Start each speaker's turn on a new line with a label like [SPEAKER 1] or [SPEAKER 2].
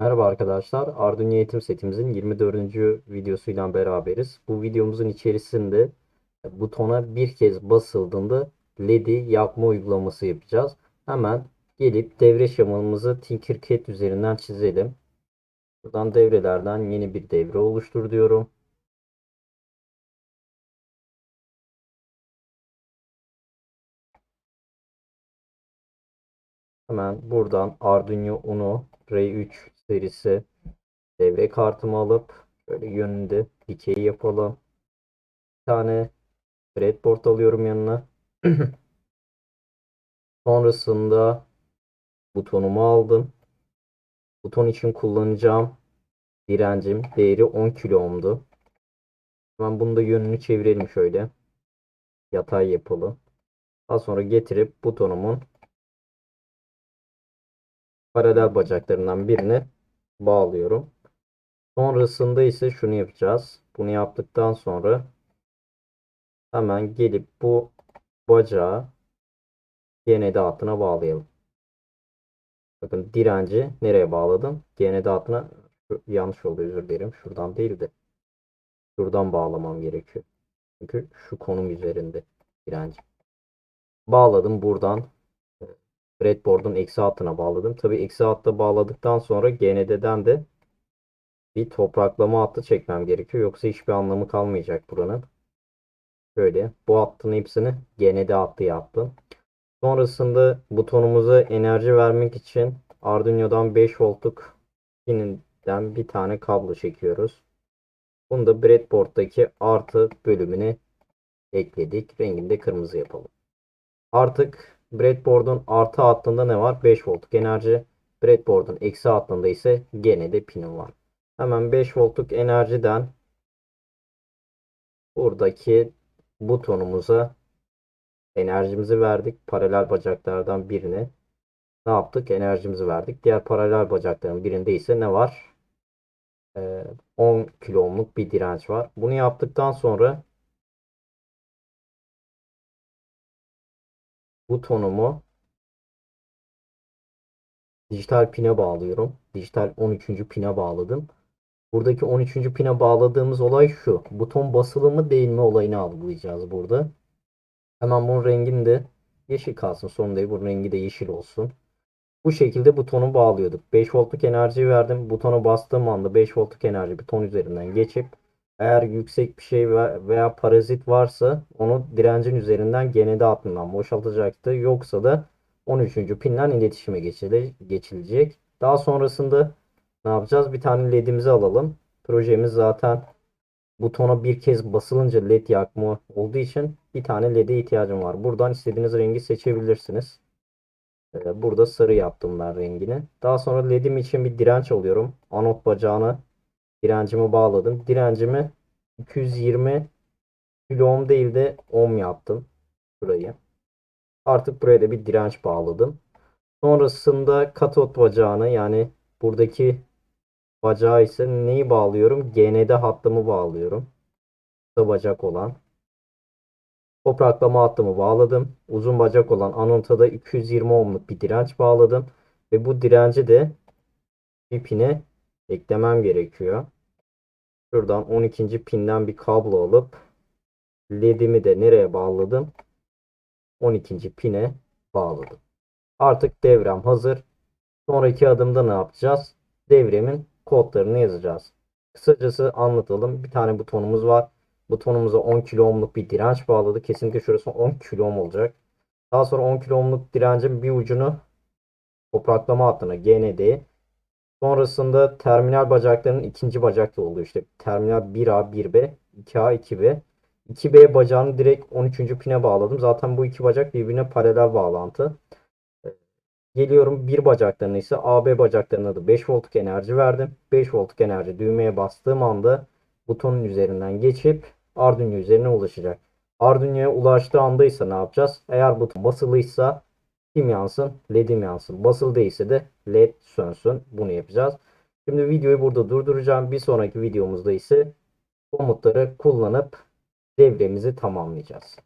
[SPEAKER 1] Merhaba arkadaşlar. Arduino eğitim setimizin 24. videosuyla beraberiz. Bu videomuzun içerisinde butona bir kez basıldığında LED'i yakma uygulaması yapacağız. Hemen gelip devre şemalımızı Tinkercad üzerinden çizelim. Buradan devrelerden yeni bir devre oluştur diyorum. Hemen buradan Arduino Uno R3 serisi devre kartımı alıp şöyle yönünde dikey yapalım. Bir tane breadboard alıyorum yanına. Sonrasında butonumu aldım. Buton için kullanacağım direncim değeri 10 kilo ohm'du. Hemen bunu da yönünü çevirelim şöyle. Yatay yapalım. Daha sonra getirip butonumun paralel bacaklarından birini bağlıyorum. Sonrasında ise şunu yapacağız. Bunu yaptıktan sonra hemen gelip bu bacağı GND hattına bağlayalım. Bakın direnci nereye bağladım? GND hattına yanlış oldu özür dilerim. Şuradan değil de şuradan bağlamam gerekiyor. Çünkü şu konum üzerinde direnci. Bağladım buradan breadboard'un eksi hattına bağladım. Tabii eksi hatta bağladıktan sonra GND'den de bir topraklama hattı çekmem gerekiyor. Yoksa hiçbir anlamı kalmayacak buranın. Şöyle bu hattın hepsini GND hattı yaptım. Sonrasında butonumuza enerji vermek için Arduino'dan 5 voltluk pininden bir tane kablo çekiyoruz. Bunu da breadboard'daki artı bölümüne ekledik. Rengini de kırmızı yapalım. Artık breadboard'un artı hattında ne var? 5 voltluk enerji. Breadboard'un eksi hattında ise gene de pinim var. Hemen 5 voltluk enerjiden buradaki butonumuza enerjimizi verdik. Paralel bacaklardan birine ne yaptık? Enerjimizi verdik. Diğer paralel bacakların birinde ise ne var? Ee, 10 kilo ohmluk bir direnç var. Bunu yaptıktan sonra butonumu dijital pine bağlıyorum. Dijital 13. pine bağladım. Buradaki 13. pine bağladığımız olay şu. Buton basılı mı değil mi olayını algılayacağız burada. Hemen bunun rengini de yeşil kalsın. Sorun değil. Bunun rengi de yeşil olsun. Bu şekilde butonu bağlıyorduk. 5 voltluk enerji verdim. Butona bastığım anda 5 voltluk enerji buton üzerinden geçip eğer yüksek bir şey veya parazit varsa onu direncin üzerinden GND hattından boşaltacaktı. Yoksa da 13. pinden iletişime geçilecek. Daha sonrasında ne yapacağız? Bir tane ledimizi alalım. Projemiz zaten butona bir kez basılınca led yakma olduğu için bir tane led'e ihtiyacım var. Buradan istediğiniz rengi seçebilirsiniz. Ee, burada sarı yaptım ben rengini. Daha sonra led'im için bir direnç alıyorum. Anot bacağına direncimi bağladım. Direncimi 220 kilo ohm değil de ohm yaptım. Burayı. Artık buraya da bir direnç bağladım. Sonrasında katot bacağını yani buradaki bacağı ise neyi bağlıyorum? GND hattımı bağlıyorum. Kısa bacak olan. Topraklama hattımı bağladım. Uzun bacak olan anotada 220 ohmluk bir direnç bağladım. Ve bu direnci de ipine eklemem gerekiyor. Şuradan 12. pinden bir kablo alıp ledimi de nereye bağladım? 12. pine bağladım. Artık devrem hazır. Sonraki adımda ne yapacağız? Devremin kodlarını yazacağız. Kısacası anlatalım. Bir tane butonumuz var. Butonumuza 10 kilo ohmluk bir direnç bağladı. Kesinlikle şurası 10 kilo ohm olacak. Daha sonra 10 kilo ohmluk direncin bir ucunu topraklama hattına GND'ye Sonrasında terminal bacaklarının ikinci bacakta oluyor. İşte terminal 1A, 1B, 2A, 2B. 2B bacağını direkt 13. pine bağladım. Zaten bu iki bacak birbirine paralel bağlantı. Geliyorum bir bacaklarına ise AB bacaklarına da 5 voltluk enerji verdim. 5 voltluk enerji düğmeye bastığım anda butonun üzerinden geçip Arduino üzerine ulaşacak. Arduino'ya ulaştığı anda ise ne yapacağız? Eğer buton basılıysa kim yansın? LED'im yansın. Basılı değilse de LED sönsün. Bunu yapacağız. Şimdi videoyu burada durduracağım. Bir sonraki videomuzda ise komutları kullanıp devremizi tamamlayacağız.